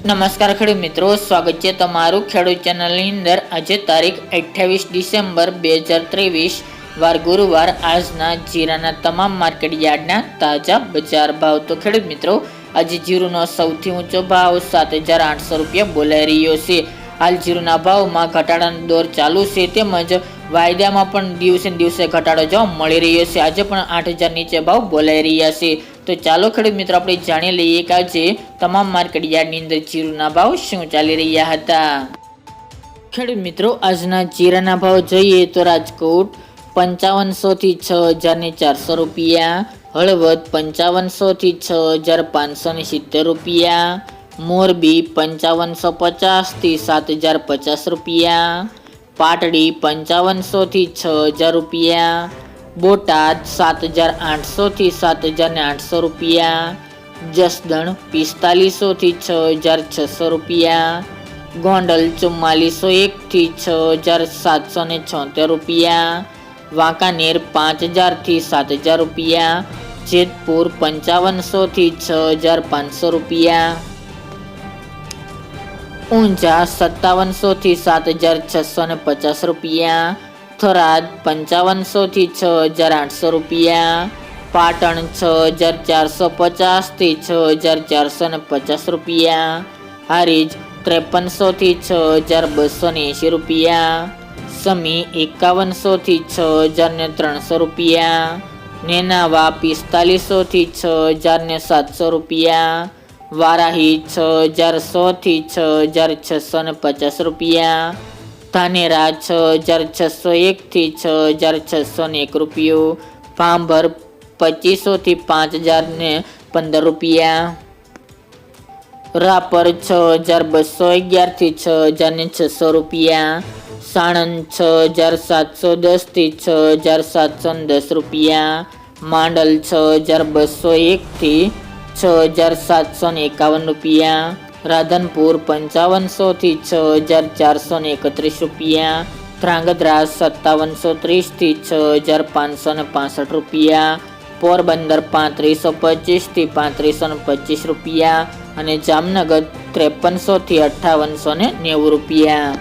નમસ્કાર ખેડૂત મિત્રો, સ્વાગત છે તમારું ખેડૂત ચેનલની અંદર. આજે તારીખ અઠ્યાવીસ ડિસેમ્બર બે હજાર ત્રેવીસ, વાર ગુરુવાર. આજના જીરાના તમામ માર્કેટ યાર્ડના તાજા બજાર ભાવ. તો ખેડૂત મિત્રો, આજે જીરુનો સૌથી ઊંચો ભાવ સાત હજાર આઠસો રૂપિયા બોલાઈ રહ્યો છે. હાલ જીરુના ભાવમાં ઘટાડાનો દોર ચાલુ છે તેમજ વાયદામાં પણ દિવસે દિવસે ઘટાડો જોવા મળી રહ્યો છે. આજે પણ આઠ હજાર નીચે ભાવ બોલાઈ રહ્યા છે. તો ચાલો ખેડૂત મિત્રો, આપણે જાણી લઈએ કે આજે તમામ માર્કેટ યાર્ડની અંદર જીરુના ભાવ શું ચાલી રહ્યા હતા. ખેડૂત મિત્રો, આજના જીરાના ભાવ જોઈએ તો રાજકોટ પંચાવનસોથી છ હજારને ચારસો રૂપિયા, હળવદ પંચાવનસોથી છ હજાર પાંચસો ને સિત્તેર રૂપિયા, મોરબી પંચાવનસો પચાસથી સાત હજાર પચાસ રૂપિયા, પાટડી પંચાવનસોથી છ હજાર રૂપિયા બોટાદ સાત હજાર આઠસોથી સાત હજાર ને આઠસો રૂપિયા. જસદણ પિસ્તાલીસોથી છ હજાર છસો રૂપિયા ગોંડલ ચુમ્માલીસો એકથી છ હજાર સાતસો ને છોતેર રૂપિયા. વાંકાનેર પાંચ હજારથી સાત હજાર રૂપિયા. જેતપુર પંચાવનસોથી છ હજાર પાંચસો રૂપિયા. ઊંઝા સત્તાવનસોથી સાત હજાર છસો ને પચાસ રૂપિયા. થરાદ પંચાવનસોથી છ હજાર આઠસો રૂપિયા. પાટણ છ હજાર ચારસો પચાસથી છ હજાર ચારસો ને પચાસ રૂપિયા. હારીજ ત્રેપનસોથી છ હજાર બસો ને એંશી રૂપિયા. સમી એકાવનસોથી છ હજાર ને ત્રણસો રૂપિયા. નેનાવા પિસ્તાલીસોથી છ હજાર ને સાતસો રૂપિયા. વારાહી છ હજાર સોથી છ હજાર છસો ને પચાસ રૂપિયા. ધાનેરા છ હજાર છસો એકથી છ હજાર છસો ને એક રૂપિયો. પાંભર પચીસોથી પાંચ હજાર ને પંદર રૂપિયા. રાપર છ હજાર બસો અગિયારથી છ હજાર ને છસો રૂપિયા. સાણંદ છ હજાર સાતસો દસથી છ હજાર સાતસો દસ રૂપિયા. માંડલ છ હજાર બસો એકથી છ હજાર સાતસો ને એકાવન રૂપિયા. રાધનપુર પંચાવનસોથી છ હજાર ચારસો ને એકત્રીસ રૂપિયા. ધ્રાંગધ્રા સત્તાવનસો ત્રીસથી છ હજાર પાંચસો ને પાસઠ રૂપિયા. પોરબંદર પાંત્રીસો પચીસથી પાંત્રીસો ને પચીસ રૂપિયા. અને જામનગર ત્રેપનસોથી અઠ્ઠાવનસો ને નેવું રૂપિયા.